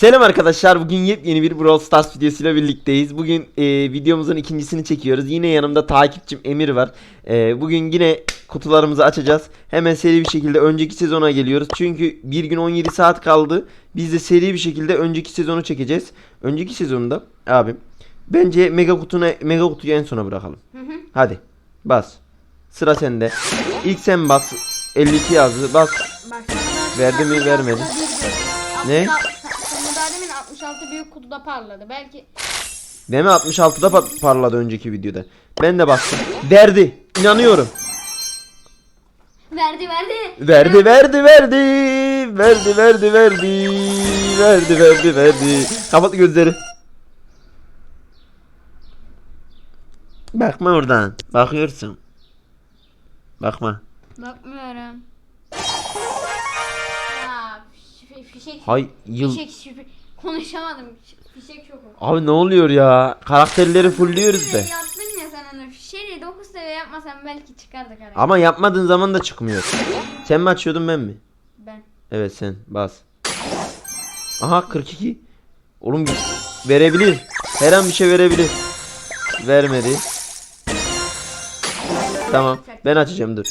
Selam arkadaşlar. Bugün yepyeni bir Brawl Stars videosuyla birlikteyiz. Bugün e, videomuzun ikincisini çekiyoruz. Yine yanımda takipçim Emir var. E, bugün yine kutularımızı açacağız. Hemen seri bir şekilde önceki sezona geliyoruz. Çünkü bir gün 17 saat kaldı. Biz de seri bir şekilde önceki sezonu çekeceğiz. Önceki sezonda abim bence mega kutuna mega kutuyu en sona bırakalım. Hadi bas. Sıra sende. İlk sen bas. 52 yazdı. Bas. Verdi mi, 66 vermedi? Ne? Büyük kutuda parladı. Belki Deme 66'da pa- parladı önceki videoda. Ben de bastım. Verdi. İnanıyorum. verdi verdi. Verdi verdi verdi. Verdi verdi verdi. Verdi verdi verdi. Kapat gözleri. Bakma oradan. Bakıyorsun. Bakma. Bakmıyorum. Ya fişek fişek. Hay yıl. Fişek şifre. Konuşamadım. Fişek şoku. Abi ne oluyor ya? Karakterleri fullüyoruz be. Yaptın ya sen onu. Fişeği 9 seviye yapmasan belki çıkardı karakter. Ama yapmadığın zaman da çıkmıyor. Sen mi açıyordun ben mi? Ben. Evet sen bas. Aha 42. Oğlum verebilir. Her an bir şey verebilir. Vermedi. Tamam. Ben açacağım dur.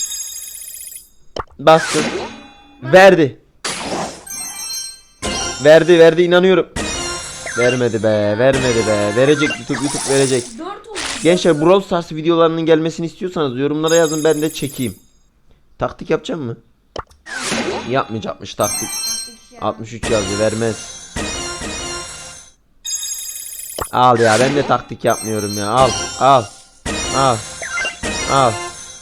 Bastım. Verdi. Verdi verdi inanıyorum. Vermedi be vermedi be. Verecek YouTube YouTube verecek. 4 oldu. Gençler Brawl Stars videolarının gelmesini istiyorsanız yorumlara yazın ben de çekeyim. Taktik yapacağım mı? Yapmayacakmış taktik. Artık iş ya. 63 yazdı vermez. Al ya ben de taktik yapmıyorum ya al al al al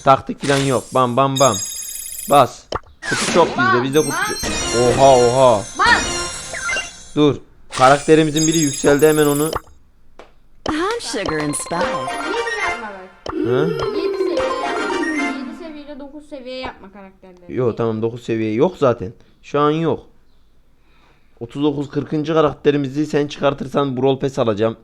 taktik falan yok bam bam bam bas kutu çok bizde bizde kutu oha oha Bak. Dur karakterimizin biri yükseldi hemen onu I'm Sugar and Spice. 7 yapma bak. Hı? 7 seviye yapma. 7 seviyeyle 9 seviye yapma karakterleri. Yo tamam 9 seviye yok zaten şu an yok 39 40. karakterimizi sen çıkartırsan Brawl Pass alacağım.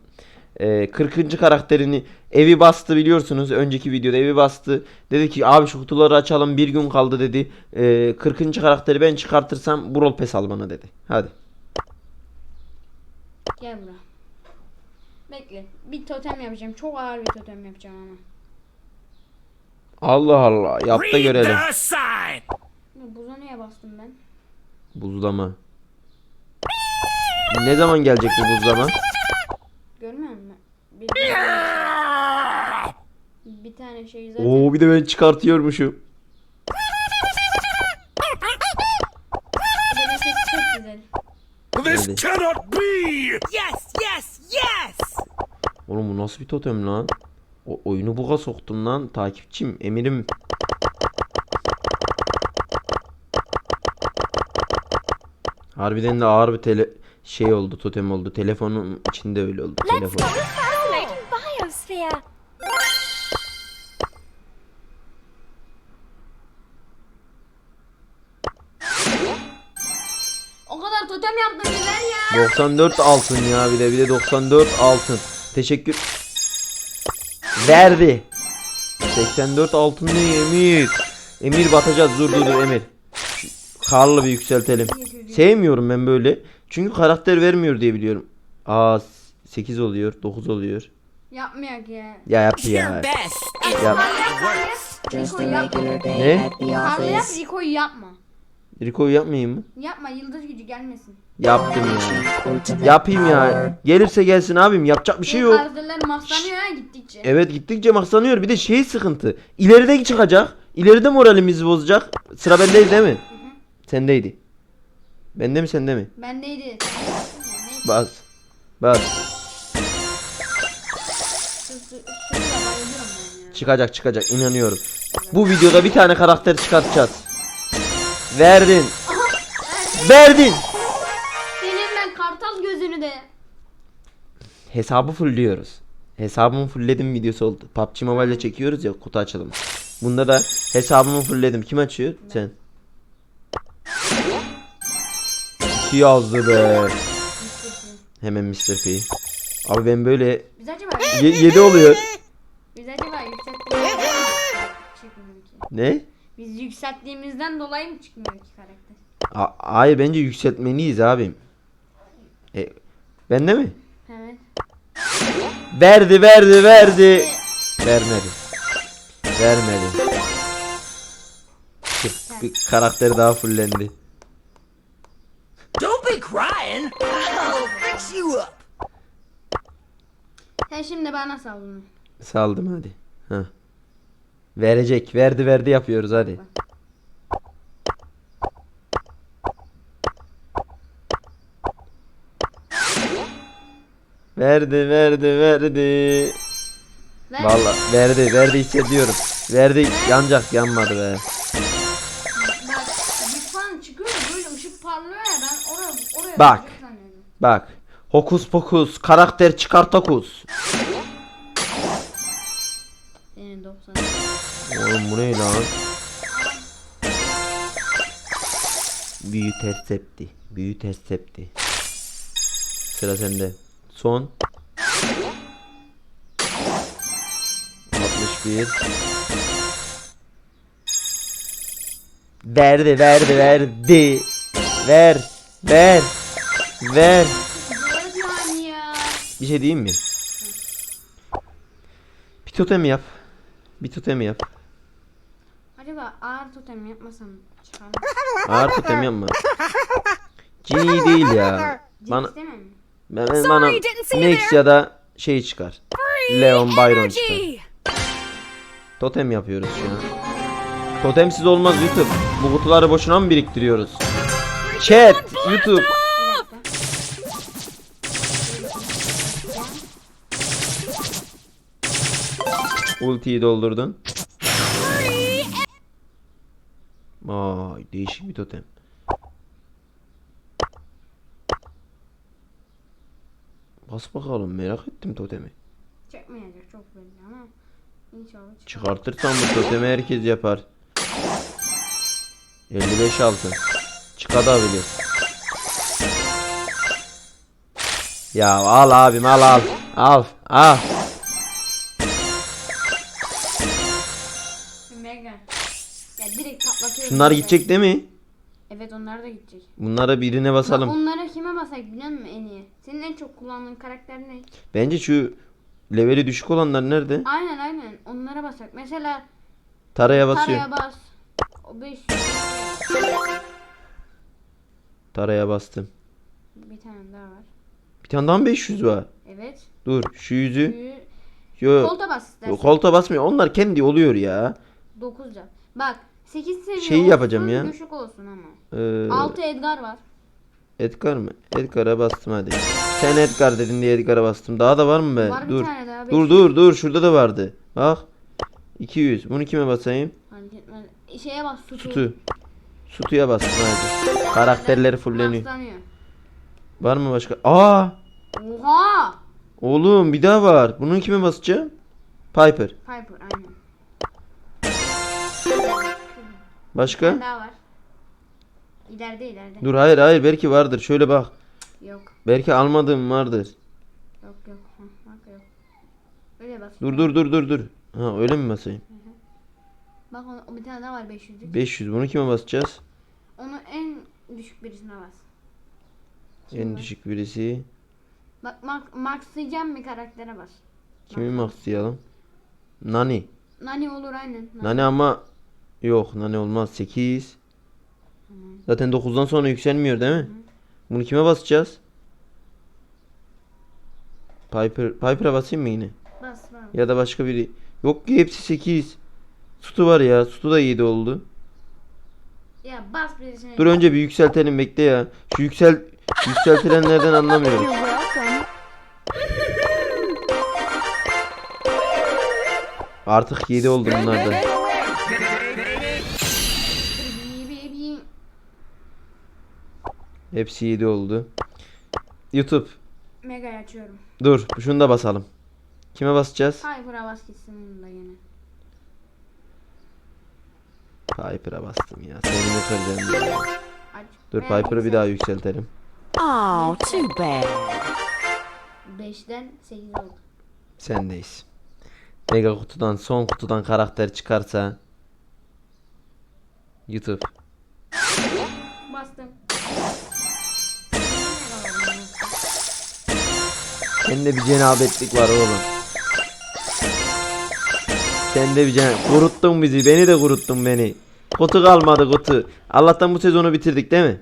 Ee, 40. karakterini evi bastı biliyorsunuz. Önceki videoda evi bastı. Dedi ki abi şu kutuları açalım bir gün kaldı dedi. Ee, 40. karakteri ben çıkartırsam Brawl Pass al bana dedi. Hadi. Gel buraya. Bekle. Bir totem yapacağım. Çok ağır bir totem yapacağım ama. Allah Allah yap da görelim. Buza niye bastım ben? Buzlama. Ne zaman gelecek bu buzlama? Görmüyor musun? Bir, bir tane şey zaten. Oo bir de ben çıkartıyormuşum. This Hadi. cannot be. Yes, yes, yes. Oğlum bu nasıl bir totem lan? O oyunu buga soktum lan takipçim emirim. Harbiden de ağır bir tele şey oldu totem oldu. Telefonun içinde öyle oldu. Telefon. Totem yaptım güzel ya. 94 altın ya bir de bir de 94 altın. Teşekkür. Verdi. 84 altın ne Emir? Emir batacağız dur dur dur Emir. Karlı bir yükseltelim. Sevmiyorum ben böyle. Çünkü karakter vermiyor diye biliyorum. Aa 8 oluyor 9 oluyor. Yapmayak ya. Ya Your ya. Yap. Ne? Karlı yap Rico'yu yapma. Rico'yu yapmayayım mı? Yapma yıldız gücü gelmesin. Yaptım ya. Yapayım ya. Gelirse gelsin abim yapacak bir şey yok. Karakterler mahslanıyor ya gittikçe. Evet gittikçe mahsanıyor. Bir de şey sıkıntı. İleride çıkacak. İleride moralimizi bozacak. Sıra bendeydi değil mi? Sendeydi. Bende mi sende mi? Bendeydi. Bas. Bas. Çıkacak çıkacak inanıyorum. Bu videoda bir tane karakter çıkartacağız. Verdin. Verdin. Senin ben kartal gözünü de. Hesabı fullliyoruz. Hesabımı fullledim videosu oldu. PUBG Mobile'de çekiyoruz ya kutu açalım. Bunda da hesabımı fullledim. Kim açıyor? Sen. Yazdı be. Hemen Mr. P. Abi ben böyle Biz acaba 7 oluyor. biz acaba ki. Ne? Biz yükselttiğimizden dolayı mı çıkmıyor ki karakter? A- hayır bence yükseltmeliyiz abim. E, bende mi? Evet. Verdi verdi verdi. Vermedi. Vermedi. Bir- Bir karakteri daha fullendi. Don't be crying. I'll fix you up. Sen şimdi bana sal bunu. Saldım hadi. Heh. Verecek. Verdi verdi yapıyoruz hadi. Verdi verdi verdi. Ver. Vallahi verdi verdi hissediyorum. Verdi yanacak yanmadı be. Bak bir falan çıkıyor ya, böyle ışık parlıyor ya ben oraya oraya Bak. Hokus pokus karakter çıkartakus. Senin Oğlum bu ne lan? Büyü ters tepti. Büyü ters tepti. Sıra sende. Son. 61. Verdi verdi verdi. Ver. Ver. Ver. Bir şey diyeyim mi? Bir totem yap. Bir totem yap. Acaba ağır totem yapmasam çıkar mı? Ağır totem yapma. Cin iyi değil ya. Bana... Ben, ben- bana Nex ya da şey çıkar. Leon Byron çıkar. Totem yapıyoruz şu an. Totemsiz olmaz YouTube. Bu kutuları boşuna mı biriktiriyoruz? Chat YouTube. Ultiyi doldurdun. Vay değişik bir totem. Bas bakalım merak ettim totemi. Çekmeyecek çok belli ama inşallah çıkar. Çıkartırsan bu totemi herkes yapar. 55 altın. Çıkabilir. Ya al abim al al. Al al. Şunlar gidecek değil mi? Evet onlar da gidecek. Bunlara birine basalım. onlara kime basak biliyor musun en iyi? Senin en çok kullandığın karakter ne? Bence şu leveli düşük olanlar nerede? Aynen aynen onlara basak. Mesela Taraya basıyor. Taraya bas. O 5 Taraya bastım. bir tane daha var. Bir tane daha mı 500 var? Evet. Dur şu yüzü. Yo, Kolta bas istersen. yo, koltuğa basmıyor. Onlar kendi oluyor ya. 9 can. Bak 8 seviye Şeyi olsun, yapacağım ya. Düşük olsun ama. Ee, 6 Edgar var. Edgar mı? Edgar'a bastım hadi. Sen Edgar dedin diye Edgar'a bastım. Daha da var mı be? Var bir dur. tane daha, Dur 500. dur dur şurada da vardı. Bak. 200. Bunu kime basayım? Fark etmez. Şeye bas sütü. Sutu. Sutuya bastım hadi. Karakterleri fulleniyor. Var mı başka? Aa! Oha! Oğlum bir daha var. Bunu kime basacağım? Piper. Piper aynen. Bir Başka? tane daha var. İleride ileride. Dur hayır hayır belki vardır. Şöyle bak. Yok. Belki almadığım vardır. Yok yok. Hı, bak yok. Öyle bas. Dur dur dur dur dur. Ha öyle mi basayım? Bak o, o bir tane daha var 500'lük. 500. Bunu kime basacağız? Onu en düşük birisine bas. En düşük birisi. Bak max, maxlayacağım bir karaktere bas. Kimi maxlayalım? Nani. Nani olur aynen. Nani ama yok Nani olmaz 8. Zaten 9'dan sonra yükselmiyor değil mi? Bunu kime basacağız? Piper Piper'a basayım mı yine? Bas bas. Ya da başka biri. Yok ki hepsi 8. Sutu var ya. Sutu da 7 oldu. Ya bas birisine. Dur önce bir yükseltelim bekle ya. Şu yüksel yükseltilenlerden anlamıyorum. Artık 7 oldu bunlar Hepsi 7 oldu. YouTube. Mega açıyorum. Dur şunu da basalım. Kime basacağız? Piper'a bas gitsin bunu da yine. Piper'a bastım ya. Seni mi kıracağım. Dur Piper'ı bir daha yükseltelim. Oh, too bad. 5'ten 8 oldu. Sendeyiz. Mega kutudan son kutudan karakter çıkarsa YouTube. Sende bir cenabetlik var oğlum. Sende bir cenab... Kuruttun bizi. Beni de kuruttun beni. Kutu kalmadı kutu. Allah'tan bu sezonu bitirdik değil mi?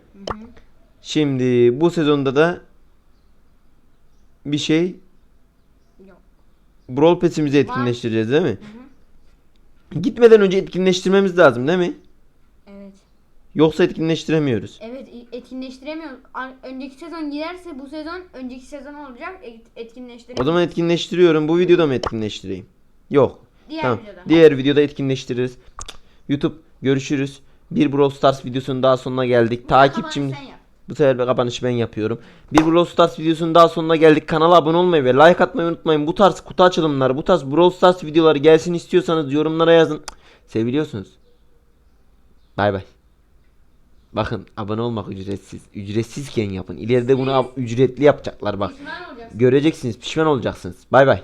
Şimdi bu sezonda da bir şey Yok. Brawl Pass'imizi etkinleştireceğiz değil mi? Gitmeden önce etkinleştirmemiz lazım değil mi? Yoksa etkinleştiremiyoruz. Evet etkinleştiremiyoruz. Önceki sezon giderse bu sezon önceki sezon olacak. Et- O etkinleştiremiyoruz. zaman etkinleştiriyorum. Bu videoda mı etkinleştireyim? Yok. Diğer tamam. videoda. Diğer videoda etkinleştiririz. YouTube görüşürüz. Bir Brawl Stars videosunun daha sonuna geldik. Takipçim Sen yap. bu sefer de kapanışı ben yapıyorum. Bir Brawl Stars videosunun daha sonuna geldik. Kanala abone olmayı ve like atmayı unutmayın. Bu tarz kutu açılımları, bu tarz Brawl Stars videoları gelsin istiyorsanız yorumlara yazın. Seviliyorsunuz. Bay bay. Bakın abone olmak ücretsiz. Ücretsizken yapın. İleride bunu ab- ücretli yapacaklar bak. Göreceksiniz, pişman olacaksınız. Bay bay.